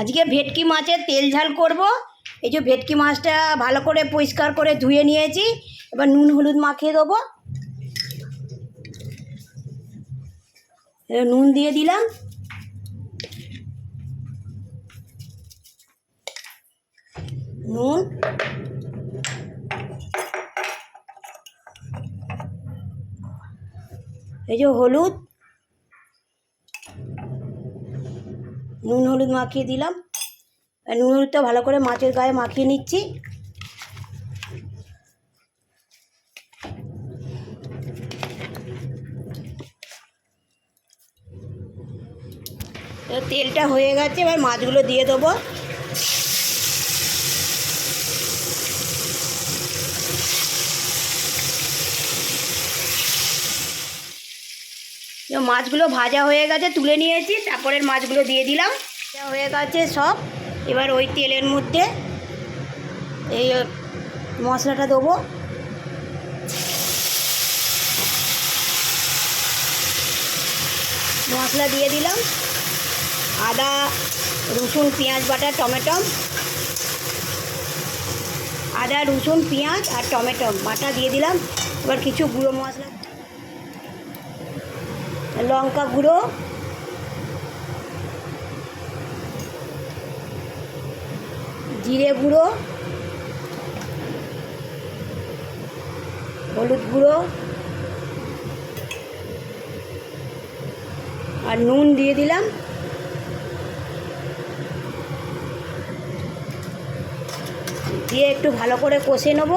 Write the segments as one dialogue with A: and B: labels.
A: আজকে ভেটকি মাছের তেল ঝাল করব। এই যে ভেটকি মাছটা ভালো করে পরিষ্কার করে ধুয়ে নিয়েছি। এবার নুন হলুদ মাখিয়ে দেবো। নুন দিয়ে দিলাম। নুন। এই যে হলুদ। নুন হলুদ মাখিয়ে দিলাম। নুন হলুদটা ভালো করে মাছের গায়ে মাখিয়ে নিচ্ছি। তেলটা হয়ে গেছে, এবার মাছগুলো দিয়ে দেবো। এবার মাছগুলো ভাজা হয়ে গেছে, তুলে নিয়েছি, তারপরের মাছগুলো দিয়ে দিলাম। হয়ে গেছে সব। এবার ওই তেলের মধ্যে এই মশলাটা দেবো। মশলা দিয়ে দিলাম। আদা, রসুন, পেঁয়াজ, বাটা, টমেটো। আদা, রসুন, পেঁয়াজ আর টমেটো। বাটা দিয়ে দিলাম। এবার কিছু গুঁড়ো মশলা লঙ্কা গুঁড়ো। জিরে গুঁড়ো। হলুদ গুঁড়ো। আর নুন দিয়ে দিলাম। দিয়ে একটু ভালো করে কষে নেব।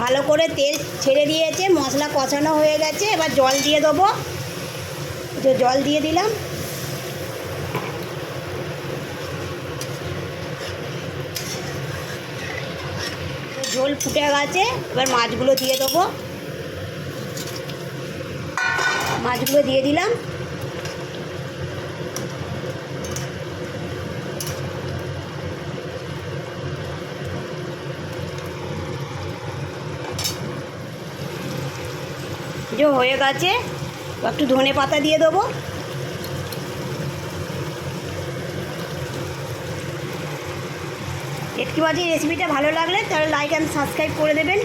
A: ভালো করে তেল ছেড়ে দিয়েছে, মশলা কষানো হয়ে গেছে, এবার জল দিয়ে দেবো। যে জল দিয়ে দিলাম। ঝোল ফুটে গেছে, এবার মাছগুলো দিয়ে দেবো। মাছগুলো দিয়ে দিলাম। যে হয়ে গেছে। একটু ধনে পাতা দিয়ে দেবো। একটু বাজি রেসিপিটা ভালো লাগলে তাহলে লাইক অ্যান্ড সাবস্ক্রাইব করে দেবেন।